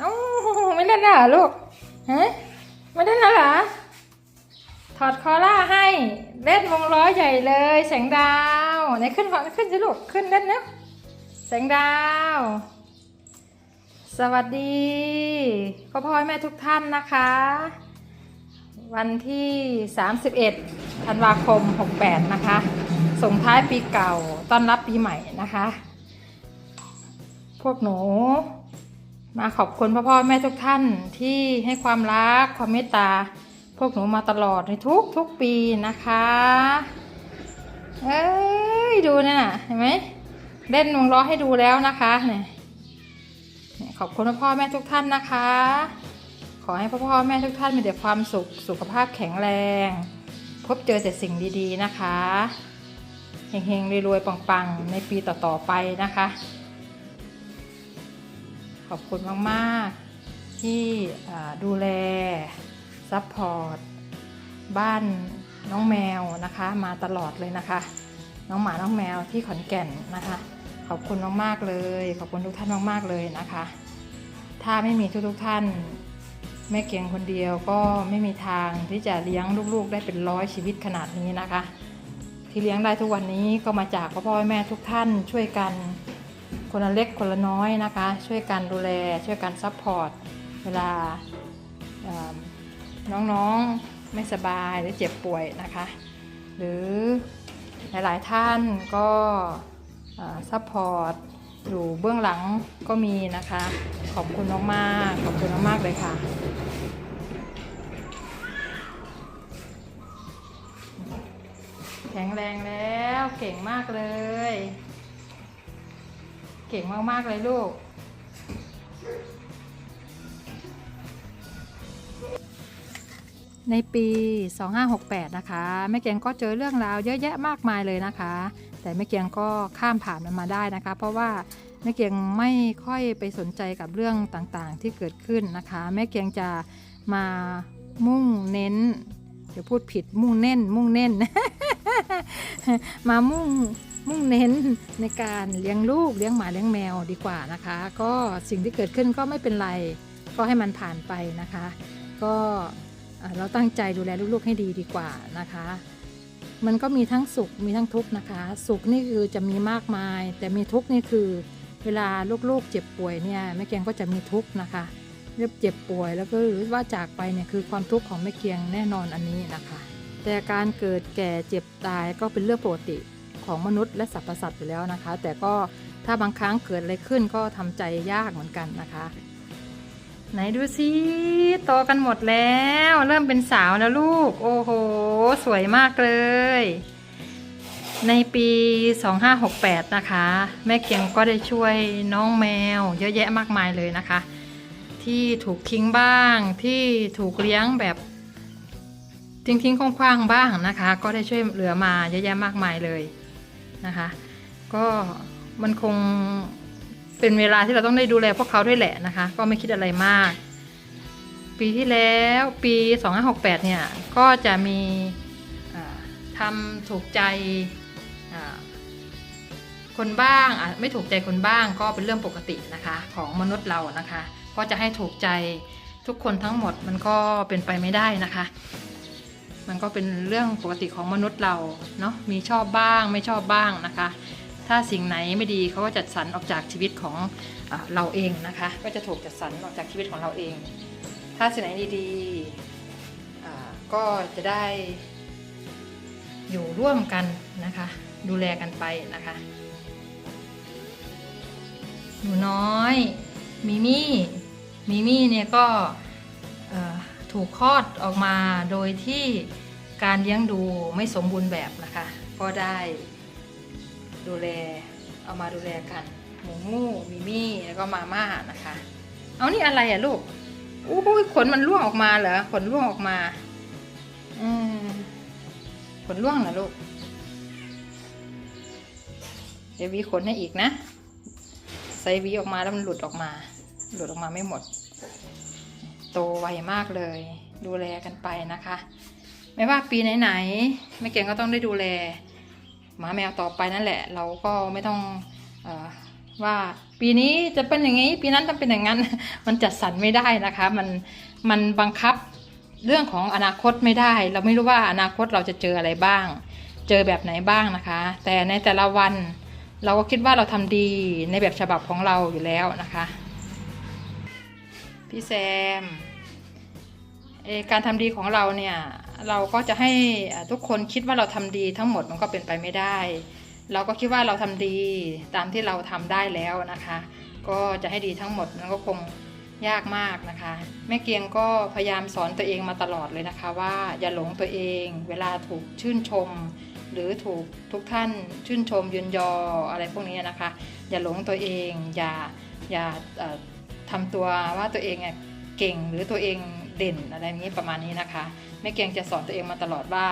เอ้าไม่เล่นแล้วลูกฮะไม่เล่นแล้วเหรอถอดคอล่าให้เล่นวงล้อใหญ่เลยแสงดาวไหนขึ้นก่อขึ้นสิลูกขึ้นเล่นแล้วแสงดาว สวัสดีพ่อพ่อแม่ทุกท่านนะคะ วันที่ 31ธันวาคม 68 นะคะ ส่งท้ายปีเก่าต้อนรับปีใหม่นะคะ พวกหนู มาขอบคุณพ่อพ่อแม่ทุกท่านที่ให้ความรักความเมตตา พวกหนูมาตลอดในทุกทุกปีนะคะ เอ้ยดูเนี่ยนะเห็นไหมเล่นวงล้อให้ดูแล้วนะคะเนี่ยเนี่ยขอบคุณพ่อพ่อแม่ทุกท่านนะคะ ขอให้พ่อพ่อแม่ทุกท่านมีแต่ความสุขสุขภาพแข็งแรง พบเจอแต่สิ่งดีๆนะคะเฮงๆรวยๆปังๆ ในปีต่อๆไปนะคะ ขอบคุณมาก ๆ ที่ดูแลซัพพอร์ตบ้านน้องแมวนะคะ มาตลอดเลยนะคะ น้องหมาน้องแมวที่ขอนแก่นนะคะ ขอบคุณมาก ๆ เลย ขอบคุณทุกท่านมาก ๆ เลยนะคะ ถ้าไม่มีทุก ๆ ท่านแม่เกียงคนเดียวก็ไม่มีทางที่จะเลี้ยงลูกๆ ได้เป็นร้อยชีวิตขนาดนี้นะคะ ที่เลี้ยงได้ทุกวันนี้ก็มาจากพ่อพ่อแม่ทุกท่านช่วยกัน คนละเล็กคนละน้อยนะคะ ช่วยกันดูแลช่วยกันซัพพอร์ตเวลาน้องๆไม่สบายหรือเจ็บป่วยนะคะ หรือหลายๆท่านก็ซัพพอร์ตอยู่เบื้องหลังก็มีนะคะ ขอบคุณมากๆขอบคุณมากๆเลยค่ะแข็งแรงแล้วเก่งมากเลย เก่งมากๆเลยลูก ในปี 2568 นะคะแม่เกียงก็เจอเรื่องราวเยอะแยะมากมายเลยนะคะ แต่แม่เกียงก็ข้ามผ่านมันมาได้นะคะ เพราะว่าแม่เกียงไม่ค่อยไปสนใจกับเรื่องต่างๆ ที่เกิดขึ้นนะคะแม่เกียงจะมามุ่งเน้นเดี๋ยวพูดผิดมุ่งเน้น มุ่งเน้น มามุ่ง มุ่งเน้นในการเลี้ยงลูกเลี้ยงหมาเลี้ยงแมวดีกว่านะคะ ก็สิ่งที่เกิดขึ้นก็ไม่เป็นไร ก็ให้มันผ่านไปนะคะ ก็เราตั้งใจดูแลลูกๆให้ดีดีกว่านะคะ มันก็มีทั้งสุขมีทั้งทุกข์นะคะ สุขนี่คือจะมีมากมาย แต่มีทุกข์นี่คือ เวลาลูกๆเจ็บป่วยเนี่ยแม่เกียงก็จะมีทุกข์นะคะเรียบเจ็บป่วยแล้วก็หรือว่าจากไปเนี่ยคือความทุกข์ของแม่เกียงแน่นอนอันนี้นะคะ แต่การเกิดแก่เจ็บตายก็เป็นเรื่องปกติ ของมนุษย์และสรรพสัตว์อยู่แล้วนะคะ แต่ก็ถ้าบางครั้งเกิดอะไรขึ้นก็ทำใจยากเหมือนกันนะคะ ไหนดูสิโตกันหมดแล้ว เริ่มเป็นสาวแล้วลูก โอ้โห สวยมากเลย ในปี 2568 นะคะ แม่เกียงก็ได้ช่วยน้องแมว เยอะแยะมากมายเลยนะคะ ที่ถูกทิ้งบ้างที่ถูกเลี้ยงแบบทิ้งทิ้งๆคว้างๆบ้างนะคะ ก็ได้ช่วยเหลือมาเยอะแยะมากมายเลย นะคะ ก็มันคงเป็นเวลาที่เราต้องได้ดูแลพวกเขาด้วยแหละนะคะ ก็ไม่คิดอะไรมาก ปีที่แล้วปี 2568 เนี่ย ก็จะมีทำถูกใจคนบ้างอะไม่ถูกใจคนบ้างก็เป็นเรื่องปกตินะคะของมนุษย์เรานะคะก็จะให้ถูกใจทุกคนทั้งหมดมันก็เป็นไปไม่ได้นะคะ มันก็เป็นเรื่องปกติของมนุษย์เราเนาะมีชอบบ้างไม่ชอบบ้างนะคะ ถ้าสิ่งไหนไม่ดีเขาก็จัดสรรออกจากชีวิตของอเราเองนะคะ ก็จะถูกจัดสรรออกจากชีวิตของเราเอง ถ้าสิ่งไหนดีๆก็จะได้อยู่ร่วมกันนะคะ ดูแลกันไปนะคะหนูน้อยมิมี่มิมี่เนี่ยก็ ถูกคลอดออกมาโดยที่การเลี้ยงดูไม่สมบูรณ์แบบนะคะ ก็ได้ดูแลเอามาดูแลกันหมูมูมิมี่แล้วก็มาม่านะคะ เอานี่อะไรอะลูกอู้ยขนมันร่วงออกมาเหรอขนร่วงออกมา อืมขนร่วงเหรอลูก เดี๋ยววีขนให้อีกนะ ใส่วีออกมาแล้วมันหลุดออกมา หลุดออกมาไม่หมด โตไวมากเลย ดูแลกันไปนะคะ ไม่ว่าปีไหนๆแม่เก่งก็ต้องได้ดูแลหมาแมวต่อไปนั่นแหละ เราก็ไม่ต้องอว่าปีนี้จะเป็นอย่างนี้ ปีนั้นจะเป็นอย่างนั้น มันจัดสรรไม่ได้นะคะ มันมันบังคับเรื่องของอนาคตไม่ได้ เราไม่รู้ว่าอนาคตเราจะเจออะไรบ้าง เจอแบบไหนบ้างนะคะ แต่ในแต่ละวันเราก็คิดว่าเราทำดีในแบบฉบับของเราอยู่แล้วนะคะ พี่แซมเอการทำดีของเราเนี่ยเราก็จะให้ทุกคนคิดว่าเราทำดีทั้งหมดมันก็เป็นไปไม่ได้ เราก็คิดว่าเราทำดีตามที่เราทำได้แล้วนะคะ ก็จะให้ดีทั้งหมดมันก็คงยากมากนะคะ แม่เกียงก็พยายามสอนตัวเองมาตลอดเลยนะคะ ว่าอย่าหลงตัวเอง เวลาถูกชื่นชม หรือถูกทุกท่านชื่นชมยืนยออะไรพวกนี้นะคะ อย่าหลงตัวเอง อย่าอย่าอ่อ ทำตัวว่าตัวเองเนี่ยเก่งหรือตัวเองเด่นอะไรอย่างนี้ประมาณนี้นะคะแม่เกียงจะสอนตัวเองมาตลอดว่า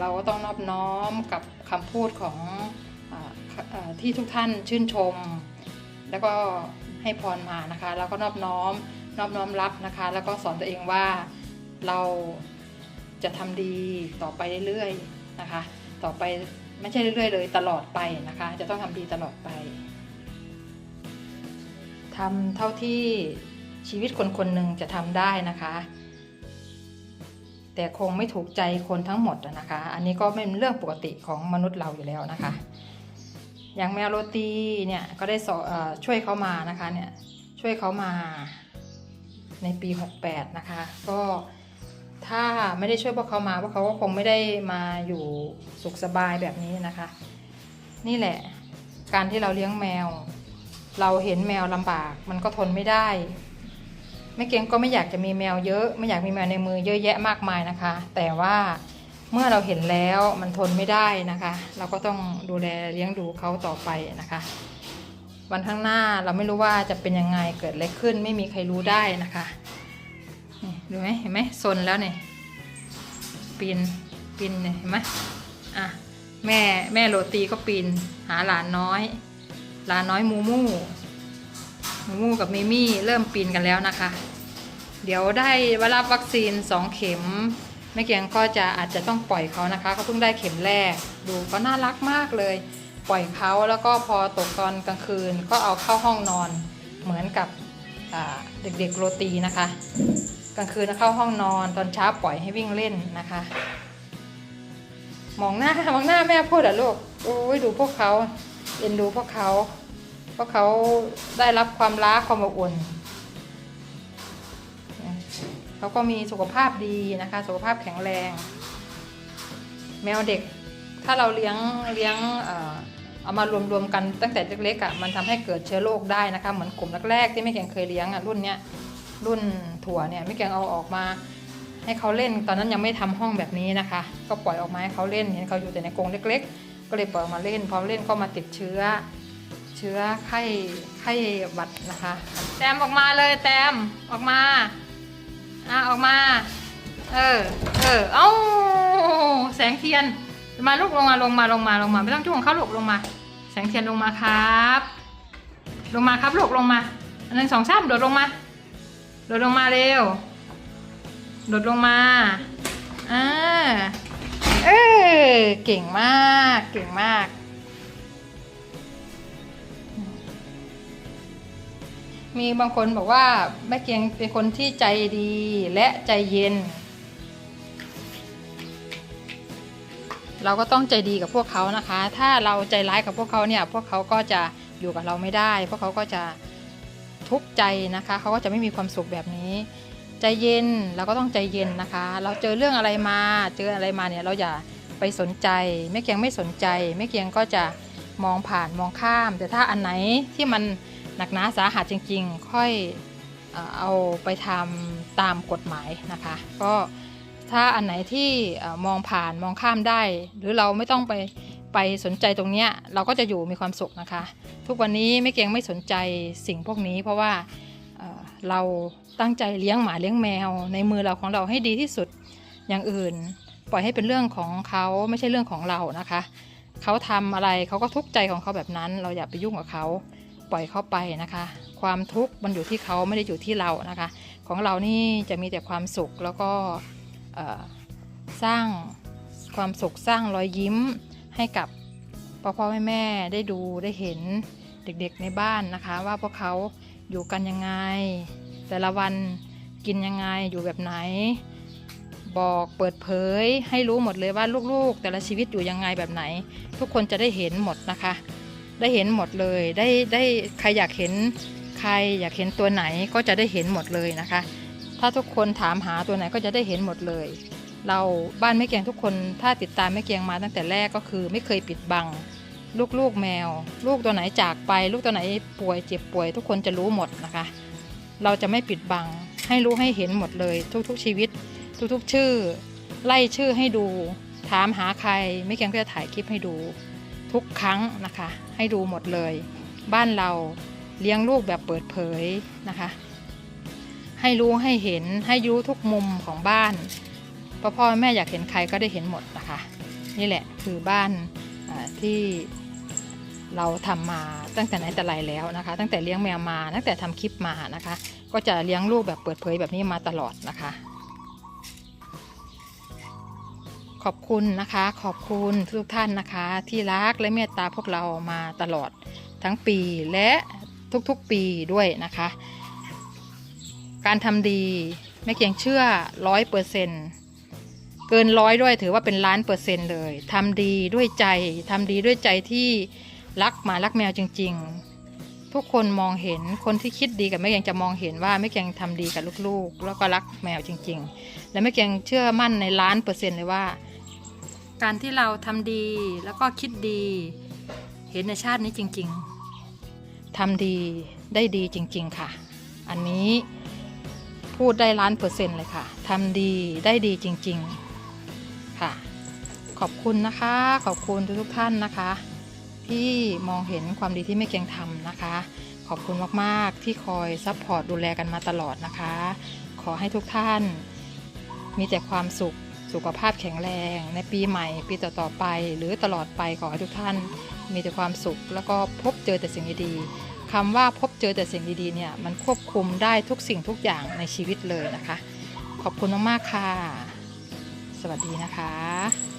เราก็ต้องนอบน้อมกับคำพูดของออที่ทุกท่านชื่นชม แล้วก็ให้พรมานะคะแล้วก็นอบน้อมนอบน้อมรับนะคะ แล้วก็สอนตัวเองว่าเราจะทำดีต่อไปเรื่อยๆนะคะ ต่อไปไม่ใช่เรื่อยๆเลยตลอดไปนะคะ จะต้องทำดีตลอดไป ทำเท่าที่ชีวิตคนคนหนึ่งจะทำได้นะคะ แต่คงไม่ถูกใจคนทั้งหมดนะคะ อันนี้ก็เป็นเรื่องปกติของมนุษย์เราอยู่แล้วนะคะ อย่างแมวโรตีเนี่ยก็ได้ช่วยเขามานะคะเนี่ยช่วยเขามาในปี 68 นะคะ ก็ถ้าไม่ได้ช่วยพวกเขามาพวกเขาก็คงไม่ได้มาอยู่สุขสบายแบบนี้นะคะ นี่แหละการที่เราเลี้ยงแมว เราเห็นแมวลำบาก มันก็ทนไม่ได้ไม่เกียงก็ไม่อยากจะมีแมวเยอะไม่อยากมีแมวในมือเยอะแยะมากมายนะคะ แต่ว่าเมื่อเราเห็นแล้วมันทนไม่ได้นะคะ เราก็ต้องดูแลเลี้ยงดูเขาต่อไปนะคะ วันข้างหน้าเราไม่รู้ว่าจะเป็นยังไงเกิดอะไรขึ้น ไม่มีใครรู้ได้นะคะนี่ดูไหมเห็นไหมซนแล้วเนี่ยปีนปีนเนี่ยเห็นไหมอะแม่แม่โรตีก็ปีนหาหลานน้อย ลานน้อยมูมูมูมูกับมิมี่เริ่มปีนกันแล้วนะคะ เดี๋ยวได้เวลาวัคซีน 2 เข็มแม่เกียงก็จะอาจจะต้องปล่อยเขานะคะเขาเพิ่งได้เข็มแรก ดูเขาน่ารักมากเลย ปล่อยเขาแล้วก็พอตกตอนกลางคืนก็เอาเข้าห้องนอนเหมือนกับเด็กๆโรตีนะคะ กลางคืนเข้าห้องนอนตอนเช้าปล่อยให้วิ่งเล่นนะคะ มองหน้ามองหน้าแม่พูดอะลูกโอ้ยดูพวกเขาเอ็นดูพวกเขา ราะเขาได้รับความรักความอบอุ่นเขาก็มีสุขภาพดีนะคะ สุขภาพแข็งแรง แมวเด็ก ถ้าเราเลี้ยงเลี้ยงเอามารวมๆกันตั้งแต่เล็กๆอะมันทำให้เกิดเชื้อโรคได้นะคะ เหมือนกลุ่มแรกๆที่แม่แกงเคยเลี้ยงอะรุ่นเนี้ยรุ่นถั่วเนี่ยแม่แกงเอาออกมา ให้เขาเล่นตอนนั้นยังไม่ทำห้องแบบนี้นะคะ ก็ปล่อยออกมาให้เขาเล่นเห็นเขาอยู่แต่ในกรงเล็ก ๆ ก็เลยปล่อยออกมาเล่นพอเล่นก็มาติดเชื้อ เชื้อไข้ไข้หวัดนะคะ แตมออกมาเลยแตมออกมาอะออกมา เออ เออ เอ้าแสงเทียน มาลูกลงมาลงมาลงมาลงมาไม่ต้องจุ่งเขาลูกลงมา แสงเทียนลงมาครับ ลงมาครับลูกลงมาอันหนึ่งสองสามโดดลงมา โดดลงมาเร็ว โดดลงมา อ่า เออเก่งมาก เก่งมาก มีบางคนบอกว่าแม่เกียงเป็นคนที่ใจดีและใจเย็น เราก็ต้องใจดีกับพวกเขานะคะ ถ้าเราใจร้ายกับพวกเขาเนี่ยพวกเขาก็จะอยู่กับเราไม่ได้ พวกเขาก็จะทุกข์ใจนะคะเขาก็จะไม่มีความสุขแบบนี้ ใจเย็นเราก็ต้องใจเย็นนะคะ เราเจอเรื่องอะไรมาเจออะไรมาเนี่ยเราอย่าไปสนใจแม่เกียงไม่สนใจแม่เกียงก็จะมองผ่านมองข้าม แต่ถ้าอันไหนที่มัน หนักหนาสาหัสจริงๆ ค่อยเอาไปทำตามกฎหมายนะคะ ก็ถ้าอันไหนที่มองผ่านมองข้ามได้ หรือเราไม่ต้องไปไปสนใจตรงเนี้ยเราก็จะอยู่มีความสุขนะคะ ทุกวันนี้ไม่เกียงไม่สนใจสิ่งพวกนี้ เพราะว่าเราตั้งใจเลี้ยงหมาเลี้ยงแมว ในมือเราของเราให้ดีที่สุดอย่างอื่น ปล่อยให้เป็นเรื่องของเขาไม่ใช่เรื่องของเรานะคะ เขาทำอะไรเขาก็ทุกข์ใจของเขาแบบนั้น เราอย่าไปยุ่งกับเขา ปล่อยเขาไปนะคะ ความทุกข์มันอยู่ที่เขาไม่ได้อยู่ที่เรานะคะ ของเรานี่จะมีแต่ความสุขแล้วก็สร้างความสุขสร้างรอยยิ้มให้กับพ่อพ่อแม่แม่ได้ดูได้เห็นเด็กๆในบ้านนะคะ ว่าพวกเขาอยู่กันยังไง แต่ละวันกินยังไงอยู่แบบไหน บอกเปิดเผยให้รู้หมดเลยว่าลูกๆ แต่ละชีวิตอยู่ยังไงแบบไหน ทุกคนจะได้เห็นหมดนะคะ ได้เห็นหมดเลย ได้ได้ใครอยากเห็นใครอยากเห็นตัวไหนก็จะได้เห็นหมดเลยนะคะ ถ้าทุกคนถามหาตัวไหนก็จะได้เห็นหมดเลย เราบ้านแม่เกียงทุกคนถ้าติดตามแม่เกียงมาตั้งแต่แรกก็คือ ไม่เคยปิดบัง ลูกๆแมว ลูกตัวไหนจากไป ลูกตัวไหนป่วยเจ็บป่วย ทุกคนจะรู้หมดนะคะ เราจะไม่ปิดบังให้รู้ให้เห็นหมดเลย ทุกๆชีวิต ทุกๆ ชื่อ ไล่ชื่อให้ดู ถามหาใครไม่เกียงก็จะถ่ายคลิปให้ดู ทุกครั้งนะคะ ให้ดูหมดเลย บ้านเราเลี้ยงลูกแบบเปิดเผยนะคะ ให้รู้ให้เห็นให้รู้ทุกมุมของบ้านพ่อพ่อแม่อยากเห็นใครก็ได้เห็นหมดนะคะ นี่แหละคือบ้านที่เราทำมาตั้งแต่ไหนแต่ไรแล้วนะคะ ตั้งแต่เลี้ยงแมวมาตั้งแต่ทำคลิปมานะคะ ก็จะเลี้ยงลูกแบบเปิดเผยแบบนี้มาตลอดนะคะ ขอบคุณนะคะ ขอบคุณทุกท่านนะคะ ที่รักและเมตตาพวกเรามาตลอดทั้งปีและทุกๆปีด้วยนะคะ การทำดีแม่เกียงเชื่อร้อยเปอร์เซนเกินร้อยด้วยถือว่าเป็นล้านเปอร์เซ็นต์เลยทำดีด้วยใจทำดีด้วยใจที่รักหมารักแมวจริง ๆ ทุกคนมองเห็นคนที่คิดดีกับแม่เกียงจะมองเห็นว่าแม่เกียงทำดีกับลูกๆ แล้วก็รักแมวจริง ๆ และแม่เกียงเชื่อมั่นในล้านเปอร์เซ็นต์เลยว่า การที่เราทำดีแล้วก็คิดดี เห็นในชาตินี้จริง ๆทำดีได้ดีจริง ๆ ค่ะ อันนี้พูดได้ล้านเปอร์เซ็นต์เลยค่ะทำดีได้ดีจริง ๆ ค่ะ ขอบคุณนะคะ ขอบคุณทุกๆท่านนะคะ ที่มองเห็นความดีที่แม่เกียงทำนะคะ ขอบคุณมากๆที่คอยซัพพอร์ตดูแลกันมาตลอดนะคะ ขอให้ทุกท่านมีแต่ความสุข สุขภาพแข็งแรง ในปีใหม่ ปีต่อๆไป หรือตลอดไปขอให้ทุกท่านมีแต่ความสุข แล้วก็พบเจอแต่สิ่งดีๆคำว่าพบเจอแต่สิ่งดีๆเนี่ยมันควบคุมได้ทุกสิ่งทุกอย่างในชีวิตเลยนะคะ ขอบคุณมากๆค่ะ สวัสดีนะคะ